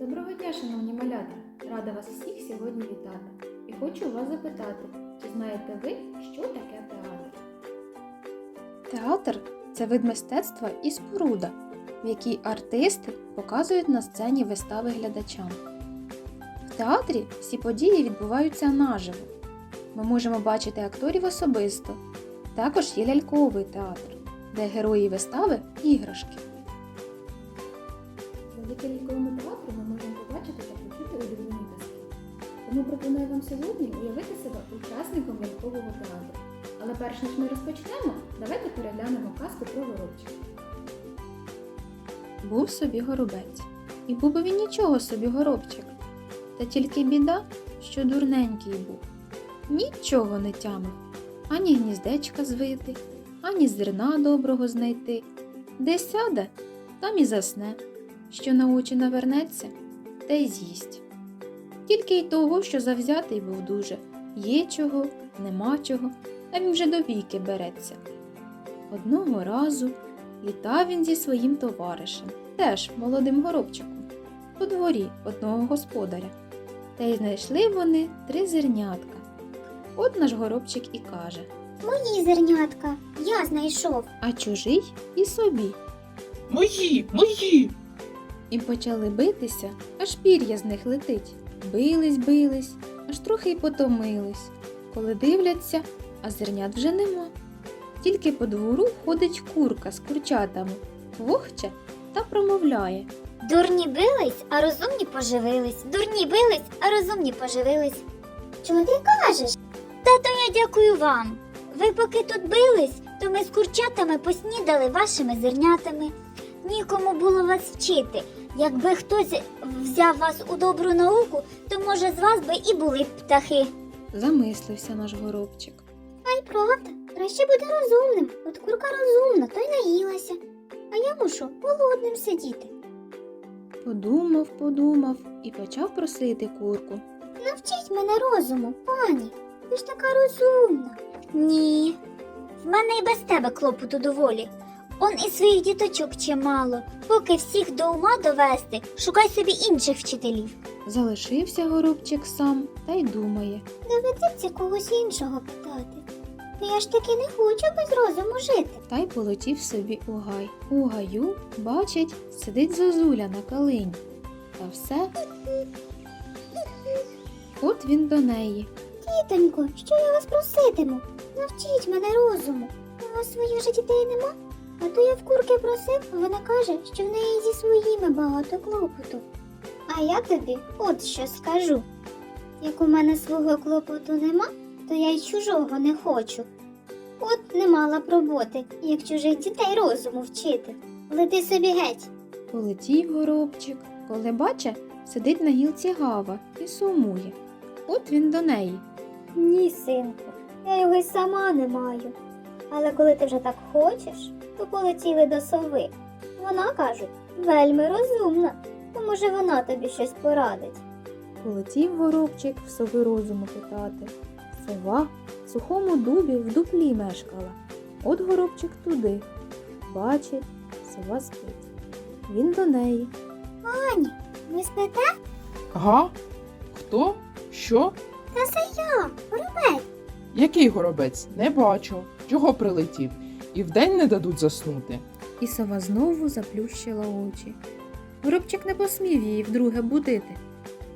Доброго дня, шановні малята! Рада вас всіх сьогодні вітати. І хочу вас запитати, чи знаєте ви, що таке театр? Театр це вид мистецтва і споруда, в якій артисти показують на сцені вистави глядачам. В театрі всі події відбуваються наживо. Ми можемо бачити акторів особисто. Також є ляльковий театр, де герої вистави іграшки. Тому пропоную вам сьогодні уявити себе учасником лялькового театру. Але перш ніж ми розпочнемо, давайте переглянемо казку про горобчика. Був собі горобець. І був він нічого собі горобчик. Та тільки біда, що дурненький був. Нічого не тямив, ані гніздечка звити, ані зерна доброго знайти. Де сяде, там і засне, що на очі навернеться, те й з'їсть. Тільки й того, що завзятий був дуже, є чого, нема чого, а він вже до віки береться. Одного разу літав він зі своїм товаришем, теж молодим горобчиком, у дворі одного господаря. Та й знайшли вони три зернятка. От наш горобчик і каже, Мої зернятка, я знайшов. а чужий і собі. Мої, мої. І почали битися, аж пір'я з них летить. Бились, бились, аж трохи й потомились. Коли дивляться, а зернят вже нема. Тільки по двору ходить курка з курчатами, квохче та промовляє. Дурні бились, а розумні поживились. Дурні бились, а розумні поживились. Чого ти кажеш? Тато, я дякую вам. Ви поки тут бились, то ми з курчатами поснідали вашими зернятами. Нікому було вас вчити. Якби хтось взяв вас у добру науку, то може з вас би і були б птахи. Замислився наш горобчик. А й правда, краще бути розумним. От курка розумна, то й наїлася. А я мушу голодним сидіти. Подумав, подумав і почав просити курку. Навчіть мене розуму, пані. Ви ж така розумна. Ні. В мене і без тебе клопоту доволі. Он і своїх діточок чимало. Поки всіх до ума довести, шукай собі інших вчителів. Залишився горобчик сам та й думає. Доведеться когось іншого питати. Та я ж таки не хочу без розуму жити. та й полетів собі у гай. У гаю, бачить, сидить зозуля на калині. Та все. От він до неї. Тітонько, що я вас проситиму? Навчіть мене розуму. У вас своїх же дітей нема? А то я в курки просив, а вона каже, що в неї зі своїми багато клопоту. А я тобі от що скажу. Як у мене свого клопоту нема, то я й чужого не хочу. От не мала б роботи, як чужих дітей розуму вчити. Лети собі геть. Полетів горобчик, коли баче, сидить на гілці гава і сумує. От він до неї. Ні, синку, я його й сама не маю. Але коли ти вже так хочеш, то полетіли до сови. Вона, кажуть, вельми розумна, то може вона тобі щось порадить. Полетів горобчик в сови розуму питати. Сова в сухому дубі в дуплі мешкала. От горобчик туди. Бачить, сова спить. Він до неї. Ані, ви спите? Га? Хто? Що? Та це я, горобець. Який горобець? Не бачу. Чого прилетів? І вдень не дадуть заснути. І сова знову заплющила очі. Горобчик не посмів її вдруге будити.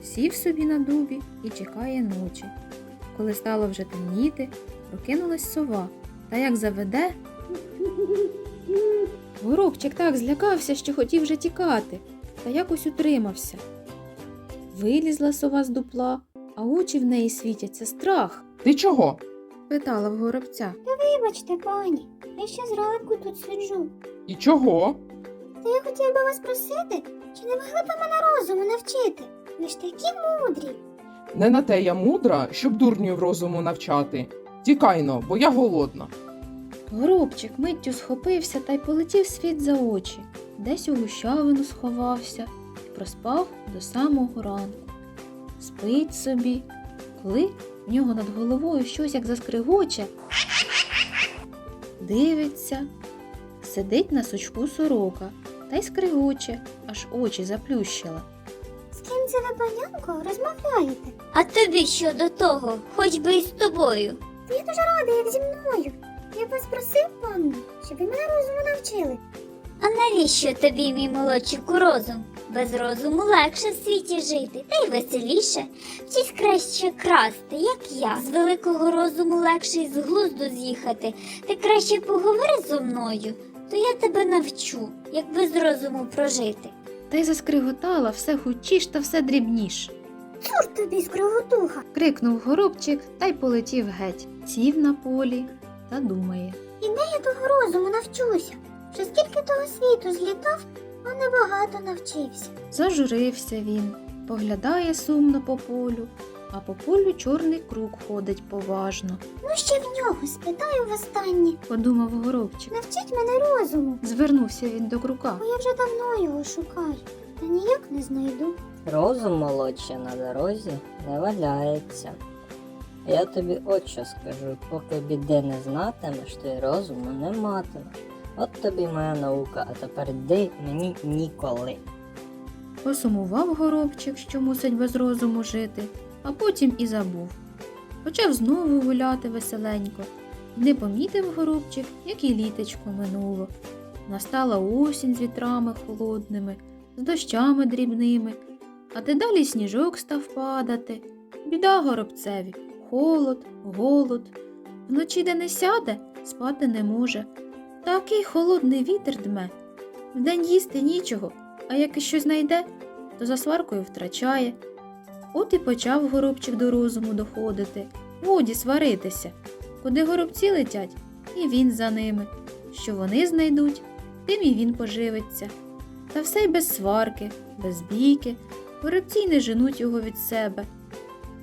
Сів собі на дубі і чекає ночі. Коли стало вже темніти, прокинулась сова, та як заведе. Горобчик так злякався, що хотів вже тікати, та якось утримався. Вилізла сова з дупла, а очі в неї світяться страх, Ти чого? Питала в горобця. Вибачте, пані, я ще зранку тут сиджу. І чого? Та я хотів би вас просити, чи не могли б ви мене розуму навчити? Ви ж такі мудрі. Не на те я мудра, щоб дурнів розуму навчати. Тікайно, бо я голодна. Горобчик миттю схопився та й полетів світ за очі, десь у гущавину сховався і проспав до самого ранку. Спить собі, коли в нього над головою щось як заскригоче. Дивиться, сидить на сучку сорока та й скригоче, аж очі заплющила. З ким це ви, панянко, розмовляєте? А тобі що до того, хоч би і з тобою. Я дуже рада, як зі мною. Я б вас просив, панно, щоб ви мене розуму навчили. А навіщо тобі, мій молодчику, розум? Без розуму легше в світі жити, та й веселіше. Вчись краще красти, як я. З великого розуму легше й з глузду з'їхати. Ти краще поговори зо мною, то я тебе навчу, як без розуму прожити. Та й заскриготала все гучіш та все дрібніш. Чорт тобі з кровотуха. Крикнув горобчик та й полетів геть. Сів на полі та думає. І де я того розуму навчуся? Вже скільки того світу злітав, а небагато навчився. Зажурився він, поглядає сумно по полю, а по полю чорний круг ходить поважно, Ну ще в нього спитаю востаннє. подумав горобчик. Навчіть мене розуму, Звернувся він до крука. бо я вже давно його шукаю, та ніяк не знайду. Розум молодший на дорозі не валяється. Я тобі от що скажу, поки біди не знатимеш, то й розуму не матимеш. От тобі моя наука, а тепер йди мені ніколи. Посумував горобчик, що мусить без розуму жити, а потім і забув. Почав знову гуляти веселенько. Не помітив горобчик, як і літечко минуло. Настала осінь з вітрами холодними, з дощами дрібними, а дедалі сніжок став падати. Біда горобцеві, холод, голод. Вночі де не сяде, спати не може. Такий холодний вітер дме. Вдень їсти нічого, а як і щось знайде, то за сваркою втрачає. От і почав горобчик до розуму доходити, годі сваритися. Куди горобці летять, і він за ними. Що вони знайдуть, тим і він поживиться. Та все й без сварки, без бійки, горобці не женуть його від себе.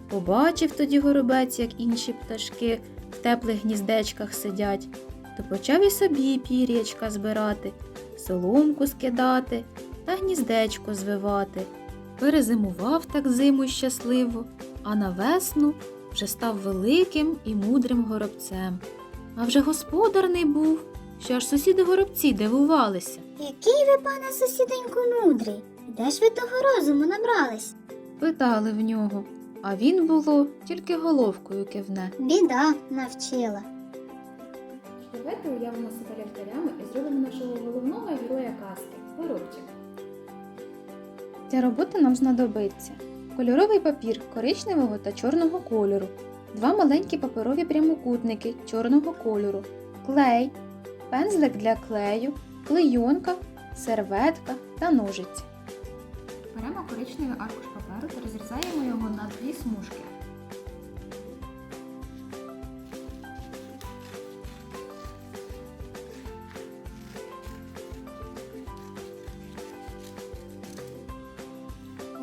Побачив тоді горобець, як інші пташки в теплих гніздечках сидять, то почав і собі пір'ячка збирати, соломку скидати та гніздечко звивати. Перезимував так зиму щасливо, а на весну вже став великим і мудрим горобцем. А вже господарний був, що аж сусіди горобці дивувалися. Який ви, пане сусіденьку, мудрий? Де ж ви того розуму набрались? Питали в нього, а він було тільки головкою кивне. Біда навчила. Давайте уявимо себе лялькарями і зробимо нашого головного героя казки горобчика. Для роботи нам знадобиться кольоровий папір коричневого та чорного кольору, два маленькі паперові прямокутники чорного кольору, клей, пензлик для клею, клейонка, серветка та ножиці. Беремо коричневий аркуш паперу та розрізаємо його на дві смужки.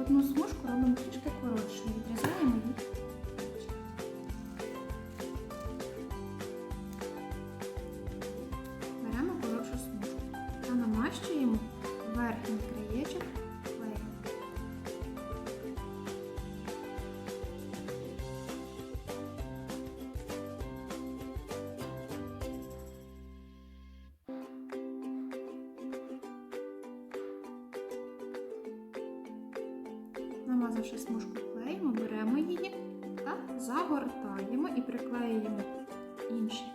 Одну смужку робимо трішки коротшою, Намазавши смужку клеєм, беремо її та загортаємо і приклеюємо інший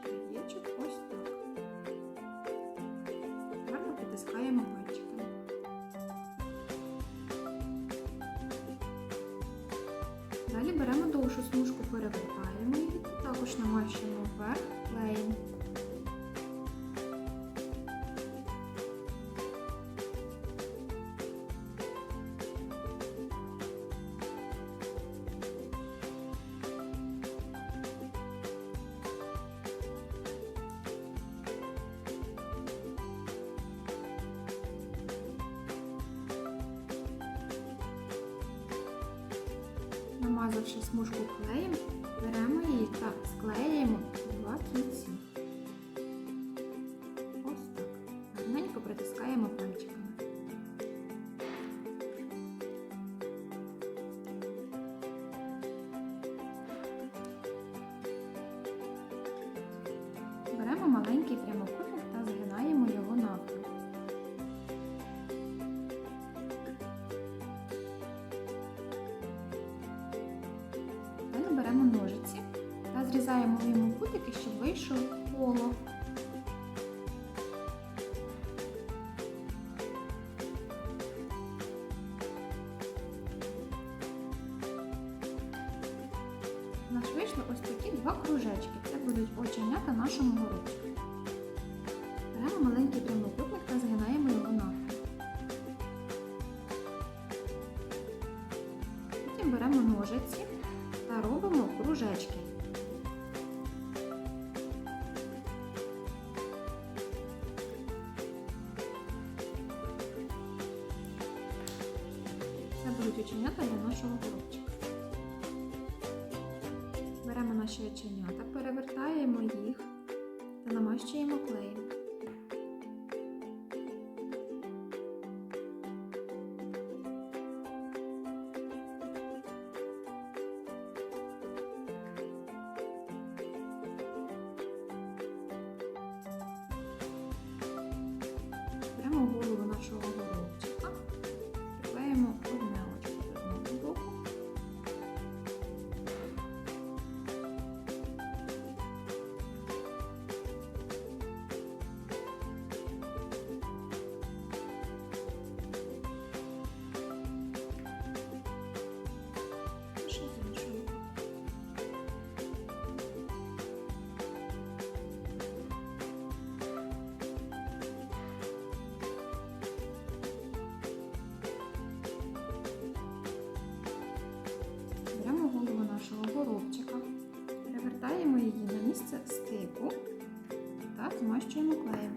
Намазавши смужку клеєм, беремо її та склеюємо два кінці. Ось так. Гарненько притискаємо вийшло ось такі два кружечки. Це будуть оченята нашому городу. Беремо маленький прямокутник та згинаємо його навпіл. Потім беремо ножиці та робимо кружечки. Це будуть оченята для нашого коробчика наші оченята, перевертаємо їх та намащуємо клеєм. що.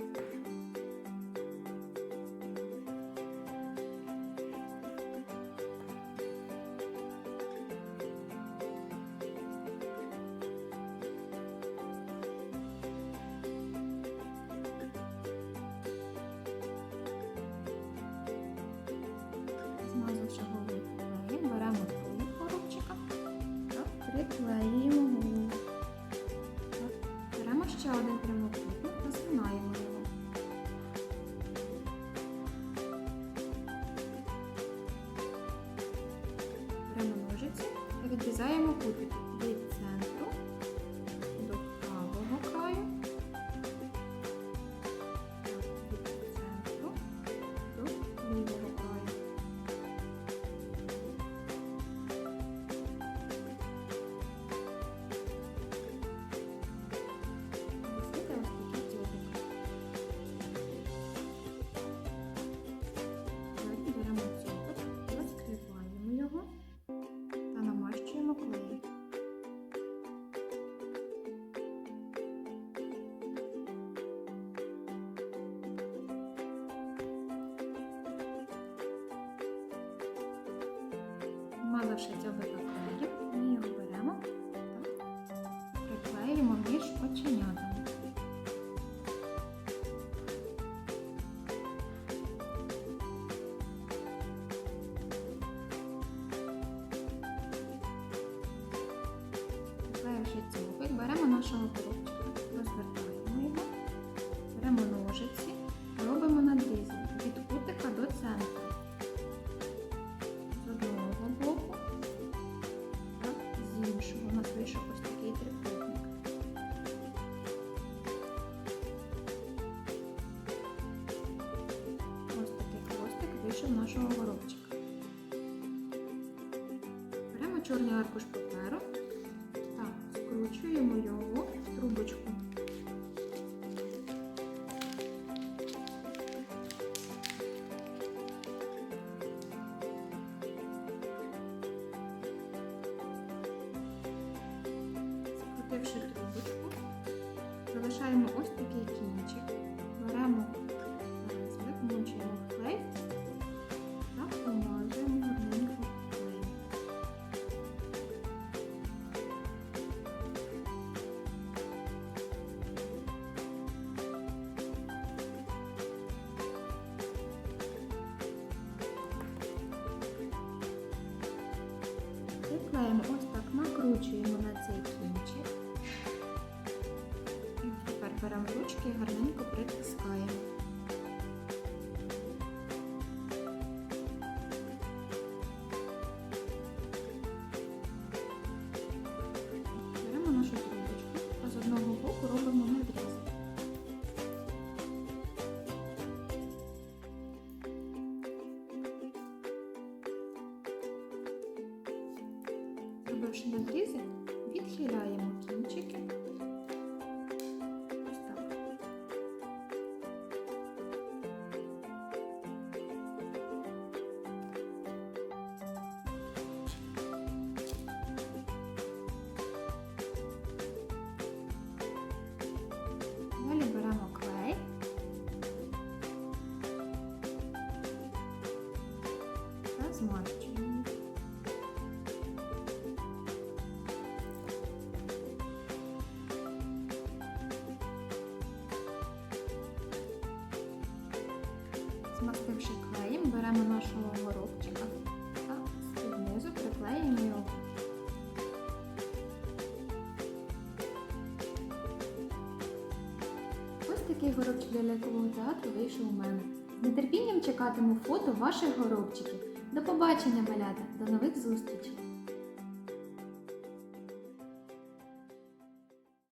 нас вийшов ось такий трикутник. Ось такий хвостик вийшов нашого горобчика. Беремо чорний аркуш Накрутивши трубочку, залишаємо ось такий кінчик, беремо Змастивши клеєм, беремо нашого горобчика та знизу приклеїмо його. Ось такий горобчик для лялькового театру вийшов у мене. З нетерпінням чекатиму фото ваших горобчиків. До побачення, малята! До нових зустрічей!